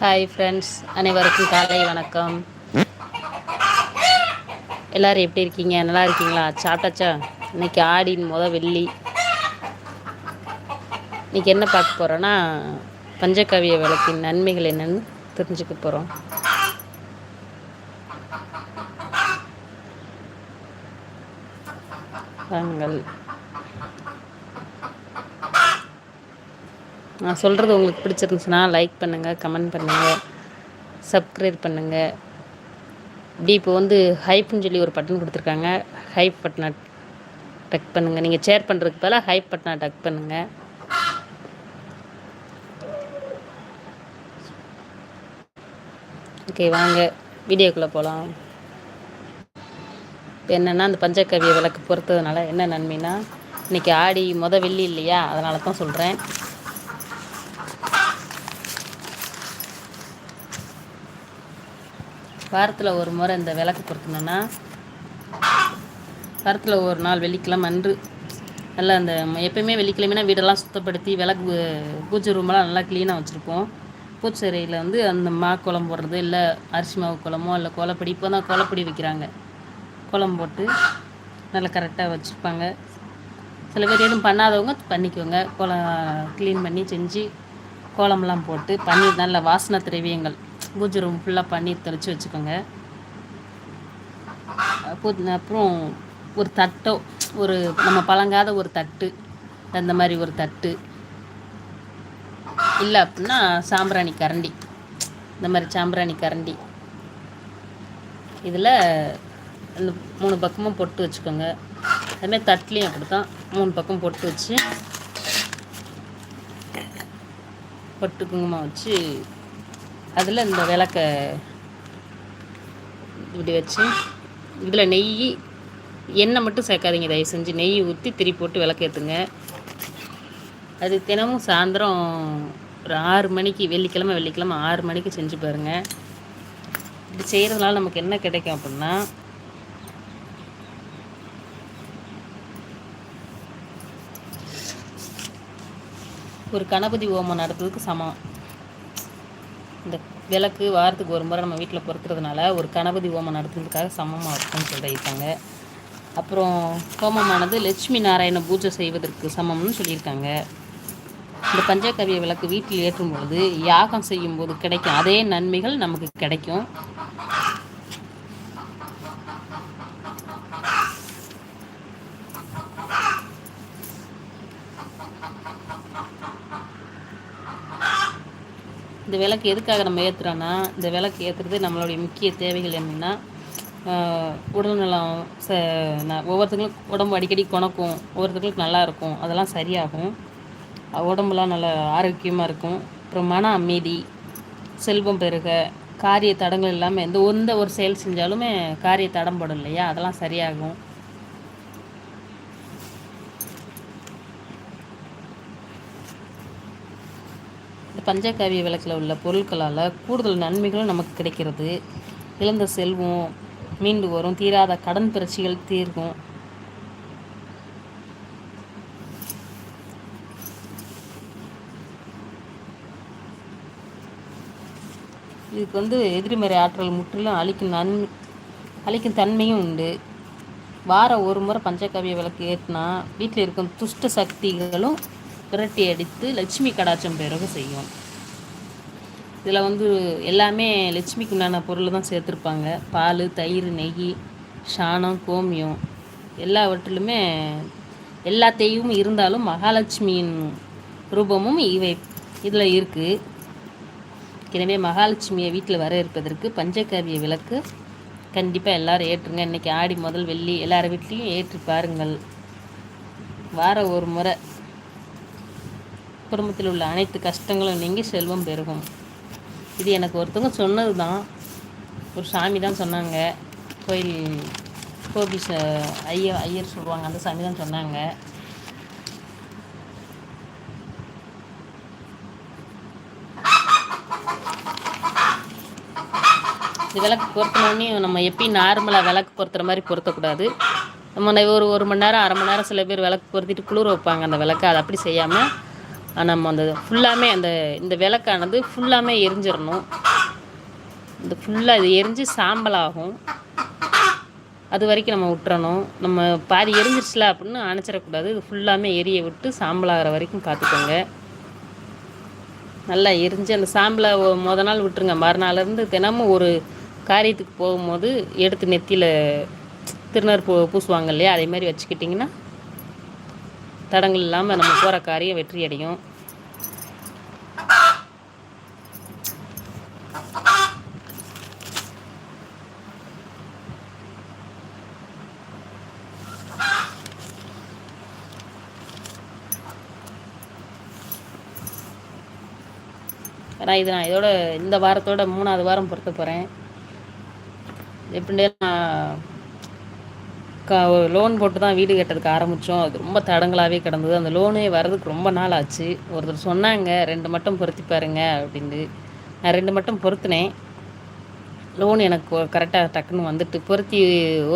Hi friends அனைவருக்கும் காலை வணக்கம். எல்லோரும் எப்படி இருக்கீங்க? நல்லா இருக்கீங்களா? சாப்பிட்டாச்சா? இன்றைக்கி ஆடின் முத வெள்ளி. இன்றைக்கி என்ன பார்க்க போகிறோன்னா பஞ்சகவிய விளக்கின் நன்மைகள் என்னென்னு தெரிஞ்சுக்க போகிறோம் வாங்கள் நான் சொல்கிறது உங்களுக்கு பிடிச்சிருந்துச்சுன்னா லைக் பண்ணுங்கள் கமெண்ட் பண்ணுங்கள் சப்ஸ்கிரைப் பண்ணுங்கள் இப்படி இப்போ வந்து ஹைப்னு சொல்லி ஒரு பட்டன் கொடுத்துருக்காங்க. ஹைப் பட்டனை டக் பண்ணுங்கள் நீங்கள் ஷேர் பண்ணுறதுக்கு பதிலாக ஹைப் பட்டனை டக் பண்ணுங்கள் ஓகே வாங்க. வீடியோக்குள்ளே போகலாம் என்னென்னா அந்த பஞ்சகவிய விளக்கு பொறுத்ததுனால என்ன நன்மைனா இன்றைக்கி ஆடி மொதல் வெள்ளி இல்லையா? அதனால தான் சொல்கிறேன் வாரத்தில் ஒரு முறை இந்த விளக்கு பொருத்தணுன்னா வாரத்தில் ஒரு நாள் வெள்ளிக்கிழமை அன்று. நல்லா அந்த எப்பயுமே வெள்ளிக்கிழமைனா வீடெல்லாம் சுத்தப்படுத்தி விளக்கு பூஜை ரூமெல்லாம் நல்லா க்ளீனாக வச்சுருப்போம். பூச்சரையில் வந்து அந்த மா குளம் போடுறது இல்லை அரிசி மாவு குளமோ இல்லை கோலப்படி இப்போ தான் கோலப்படி வைக்கிறாங்க. குளம் போட்டு நல்லா கரெக்டாக வச்சுருப்பாங்க. சில பேர் எதுவும் பண்ணாதவங்க பண்ணிக்கோங்க. குளம் க்ளீன் பண்ணி செஞ்சு கோலம்லாம் போட்டு பன்னீர் நல்ல வாசனை திரவியங்கள். பூஜை ரூம் ஃபுல்லாக பன்னீர் தெளித்து வச்சுக்கோங்க. அப்புறம் ஒரு தட்டோ ஒரு நம்ம பழங்காத ஒரு தட்டு அந்த மாதிரி ஒரு தட்டு. இல்லை அப்படின்னா சாம்பிராணி கரண்டி. இந்த மாதிரி சாம்பிராணி கரண்டி. இதில் இந்த மூணு பக்கமும் பொட்டு வச்சுக்கோங்க. அதுமாதிரி தட்லேயும் அப்படி தான் மூணு பக்கம் பொட்டு வச்சு பொட்டு குங்குமம் வச்சு அதில் இந்த விளக்க இப்படி வச்சு இதில் நெய் எண்ணெய் மட்டும் சேர்க்காதீங்க தயவு செஞ்சு. நெய் ஊற்றி திரி போட்டு விளக்கேற்றுங்க அது தினமும் சாயந்தரம் ஒரு ஆறு மணிக்கு வெள்ளிக்கிழமை வெள்ளிக்கிழமை ஆறு மணிக்கு செஞ்சு பாருங்கள் இப்படி செய்கிறதுனால நமக்கு என்ன கிடைக்கும் அப்படின்னா ஒரு கணபதி ஹோமம் நடத்துறதுக்கு சமம். இந்த விளக்கு வாரத்துக்கு ஒரு முறை நம்ம வீட்டில் பொறுக்கிறதுனால ஒரு கணபதி ஹோமம் நடத்துறதுக்காக சமமாக இருக்கும்னு சொல்லியிருக்காங்க. அப்புறம் ஹோமமானது லட்சுமி நாராயண பூஜை செய்வதற்கு சமம்னு சொல்லியிருக்காங்க. இந்த பஞ்சகவிய விளக்கு வீட்டில் ஏற்றும் பொழுது யாகம் செய்யும் போது கிடைக்கும் அதே நன்மைகள் நமக்கு கிடைக்கும். இந்த விளக்கு எதுக்காக நம்ம ஏற்றுறோன்னா இந்த விளக்கு ஏற்றுறது நம்மளுடைய முக்கிய தேவைகள் என்னென்னா உடல்நலம் ச ஒவ்வொருத்தங்களுக்கும் உடம்பு அடிக்கடி குணக்கும் ஒவ்வொருத்தங்களுக்கு நல்லா இருக்கும் அதெல்லாம் சரியாகும். உடம்புலாம் நல்லா ஆரோக்கியமாக இருக்கும். அப்புறம் மன அமைதி செல்வம் பெருக காரிய தடங்கள் இல்லாமல் எந்த எந்த ஒரு செயல் செஞ்சாலுமே காரிய தடம்படும் இல்லையா? அதெல்லாம் சரியாகும். பஞ்சகாவிய விளக்கில் உள்ள பொருட்களால் கூடுதல் நன்மைகளும் நமக்கு கிடைக்கிறது. இழந்த செல்வம் மீண்டு வரும். தீராத கடன் பிரச்சனைகள் தீர்க்கும். இதுக்கு வந்து எதிர்மறை ஆற்றல் முற்றிலும் அழிக்கும் நன் அழிக்கும் தன்மையும் உண்டு. வாரம் ஒரு முறை பஞ்சகாவிய விளக்கு ஏற்றினா வீட்டில் இருக்கும் துஷ்ட சக்திகளும் விரட்டி அடித்து லட்சுமி கடாச்சம் பெருக செய்யும். இதில் வந்து எல்லாமே லட்சுமிக்கு உண்டான பொருள் தான் சேர்த்துருப்பாங்க. பால் தயிர் நெய் சாணம் கோமியம் எல்லாவற்றிலுமே எல்லா தெய்வமும் இருந்தாலும் மகாலட்சுமியின் ரூபமும் இவை இதில் இருக்குது எனவே மகாலட்சுமியை வீட்டில் வர இருப்பதற்கு பஞ்சகாவிய விளக்கு கண்டிப்பாக எல்லோரும் ஏற்றுங்க. இன்றைக்கி ஆடி முதல் வெள்ளி எல்லார் வீட்லேயும் ஏற்றி பாருங்கள். வார ஒரு முறை குடும்பத்தில் உள்ள அனைத்து கஷ்டங்களும் நீங்கி செல்வம் பெருகும். இது எனக்கு ஒருத்தவங்க சொன்னது தான் ஒரு சாமி தான் சொன்னாங்க. கோயில் கோபி ஐயர் ஐயர் சொல்லுவாங்க. அந்த சாமி தான் சொன்னாங்க. இது விளக்கு பொருத்தினோடனே நம்ம எப்பயும் நார்மலாக விளக்கு பொருத்துற மாதிரி பொருத்தக்கூடாது. நம்ம ஒரு ஒரு மணி நேரம் அரை மணி நேரம் சில பேர் விளக்கு பொருத்திட்டு குளிர் வைப்பாங்க அந்த விளக்கு. அதை அப்படி செய்யாமல் நம்ம அந்த ஃபுல்லாமே அந்த இந்த விளக்கானது ஃபுல்லாமே எரிஞ்சிடணும் இந்த ஃபுல்லாக இது எரிஞ்சு சாம்பலாகும். அது வரைக்கும் நம்ம விட்டுறணும். நம்ம பாதி எரிஞ்சிருச்சுல அப்படின்னு அணைச்சிடக்கூடாது. இது ஃபுல்லாமே எரிய விட்டு சாம்பலாகிற வரைக்கும் பார்த்துக்கோங்க நல்லா எரிஞ்சு அந்த சாம்பலை மொதல் நாள் விட்டுருங்க. மறுநாள்லேருந்து தினமும் ஒரு காரியத்துக்கு போகும்போது எடுத்து நெத்தியில் திருநர் பூ பூசுவாங்க இல்லையா? அதே மாதிரி வச்சுக்கிட்டிங்கன்னா தடங்கள் இல்லாமல் நம்ம போகிற காரியம் வெற்றி அடையும் ஏன்னா இது நான் இதோட இந்த வாரத்தோட மூணாவது வாரம் பொறுத்த போகிறேன் எப்படி நான் க லோன் போட்டு தான் வீடு கட்டுறதுக்கு ஆரம்பித்தோம் அது ரொம்ப தடங்களாகவே கிடந்தது. அந்த லோனே வர்றதுக்கு ரொம்ப நாள் ஆச்சு. ஒருத்தர் சொன்னாங்க ரெண்டு மட்டும் பொருத்தி பாருங்க அப்படின்ட்டு நான் ரெண்டு மட்டும் பொருத்தினேன். லோன் எனக்கு கரெக்டாக டக்குன்னு வந்துட்டு பொருத்தி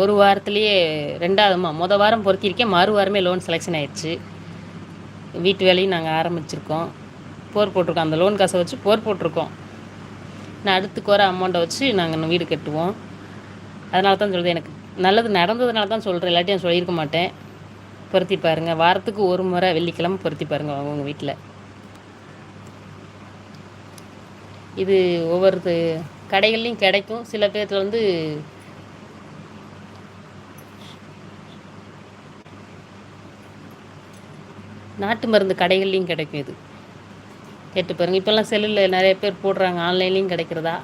ஒரு வாரத்துலேயே ரெண்டாவதுமா? மொதல் வாரம் பொருத்தியிருக்கேன். மறு வாரமே லோன் செலெக்ஷன் ஆயிடுச்சு. வீட்டு வேலையும் நாங்கள் ஆரம்பிச்சிருக்கோம். போர் போட்டிருக்கோம். அந்த லோன் காசை வச்சு போர் போட்டிருக்கோம். நான் அடுத்துக்கு வர அமௌண்ட்டை வச்சு நாங்கள் வீடு கட்டுவோம். அதனால தான் சொல்கிறது எனக்கு நல்லது நடந்ததுனால தான் சொல்கிறேன் இல்லாட்டி நான் சொல்லியிருக்க மாட்டேன். பொருத்தி பாருங்கள் வாரத்துக்கு ஒரு முறை வெள்ளிக்கிழமை பொருத்தி பாருங்கள் அவங்க வீட்டில் இது ஒவ்வொரு கடைகள்லையும் கிடைக்கும். சில பேர்த்தில் வந்து நாட்டு மருந்து கடைகள்லையும் கிடைக்கும் இது. கேட்டு பாருங்கள் இப்போல்லாம் செல்லில் நிறைய பேர் போடுறாங்க. ஆன்லைன்லேயும் கிடைக்கிறதா?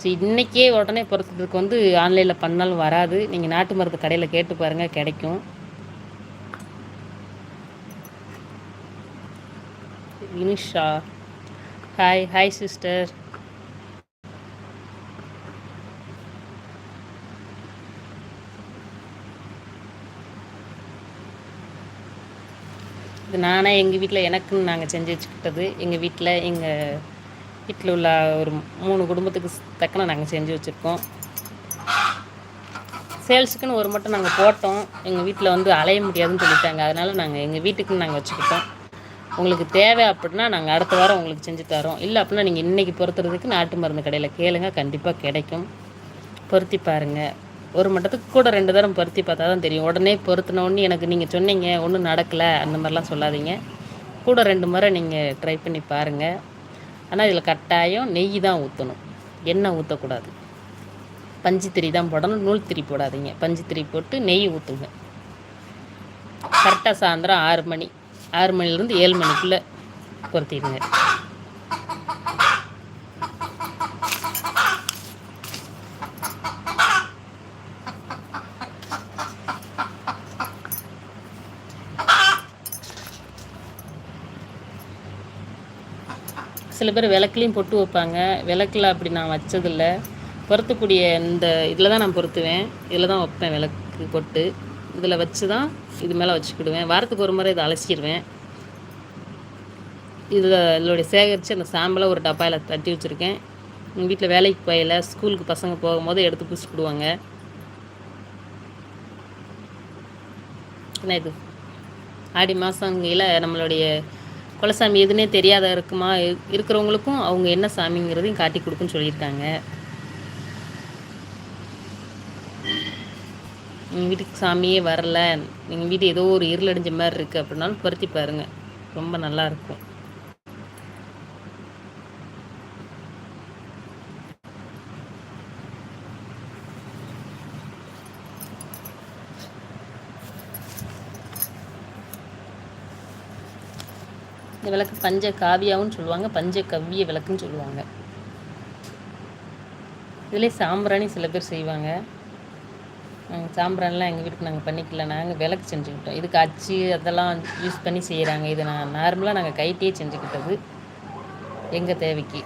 ஸோ இன்றைக்கே உடனே பிறத்துறதுக்கு வந்து ஆன்லைனில் பண்ணாலும் வராது. நீங்கள் நாட்டு மருந்து கடையில் கேட்டு பாருங்கள் கிடைக்கும். இனிஷா ஹாய் ஹாய் சிஸ்டர் இது நானே எங்கள் வீட்டில் எனக்குன்னு நாங்கள் செஞ்சு வச்சுக்கிட்டது. எங்கள் வீட்டில் எங்கள் வீட்டில் உள்ள ஒரு மூணு குடும்பத்துக்கு தக்கன நாங்கள் செஞ்சு வச்சுருக்கோம். சேல்ஸுக்குன்னு ஒரு மட்டும் நாங்கள் போட்டோம். எங்கள் வீட்டில் வந்து அலைய முடியாதுன்னு சொல்லிட்டாங்க. அதனால் நாங்கள் எங்கள் வீட்டுக்குன்னு நாங்கள் வச்சுக்கிட்டோம். உங்களுக்கு தேவை அப்படின்னா நாங்கள் அடுத்த வாரம் உங்களுக்கு செஞ்சு தரோம். இல்லை அப்படின்னா நீங்கள் இன்றைக்கி பொறுத்துறதுக்கு நாட்டு மருந்து கடையில் கேளுங்க. கண்டிப்பாக கிடைக்கும். பொருத்தி பாருங்கள் ஒரு மட்டத்துக்கு கூட ரெண்டு தரம் பொருத்தி பார்த்தா தான் தெரியும். உடனே பொருத்தினோன்னு எனக்கு நீங்கள் சொன்னீங்க. ஒன்றும் நடக்கலை. அந்த மாதிரிலாம் சொல்லாதீங்க. கூட ரெண்டு முறை நீங்கள் ட்ரை பண்ணி பாருங்கள் ஆனால் இதில் கட்டாயம் நெய் தான் ஊற்றணும் எண்ணெய் ஊற்றக்கூடாது பஞ்சு திரி தான் போடணும். நூல் திரி போடாதீங்க. பஞ்சு திரி போட்டு நெய் ஊற்றுங்க கரெக்டாக சாயந்தரம் ஆறு மணி. ஆறு மணிலேருந்து ஏழு மணிக்குள்ளே பொருத்திடுங்க சில பேர் விளக்குலையும் பொட்டு வைப்பாங்க. விளக்கில் அப்படி நான் வச்சதில்ல. பொருத்தக்கூடிய இந்த இதில் தான் நான் பொருத்துவேன். இதில் தான் வைப்பேன் விளக்கு பொட்டு. இதில் வச்சு தான் இது மேலே வச்சுக்கிடுவேன். வாரத்துக்கு ஒரு முறை இதை அலசிடுவேன் இதில் இதோடைய சேகரித்து அந்த சாம்பலை ஒரு டப்பாயில் தட்டி வச்சுருக்கேன். எங்கள் வீட்டில் வேலைக்கு போயில ஸ்கூலுக்கு பசங்க போகும்போது எடுத்து பிடிச்சிக்கிடுவாங்க என்ன இது? ஆடி மாதங்கையில் நம்மளுடைய குலசாமி எதுனே தெரியாத இருக்குமா? இருக்கிறவங்களுக்கும் அவங்க என்ன சாமிங்கிறதையும் காட்டி கொடுக்குன்னு சொல்லியிருக்காங்க. எங்கள் வீட்டுக்கு சாமியே வரல. எங்கள் வீடு ஏதோ ஒரு இருளடைஞ்ச மாதிரி இருக்குது அப்படின்னாலும் பருத்தி பாருங்கள் ரொம்ப நல்லாயிருக்கும் இந்த விளக்கு பஞ்ச காவியாவும் சொல்லுவாங்க பஞ்ச கவ்விய விளக்குன்னு சொல்லுவாங்க. இதிலே சாம்பிராணி சில பேர் செய்வாங்க. சாம்பிராணிலாம் எங்கள் வீட்டுக்கு நாங்கள் பண்ணிக்கல. நாங்கள் விளக்கு செஞ்சுக்கிட்டோம் இதுக்கு அச்சு அதெல்லாம் யூஸ் பண்ணி செய்கிறாங்க இது நான் நார்மலாக நாங்கள் கைட்டே செஞ்சுக்கிட்டது எங்கள் தேவைக்கு.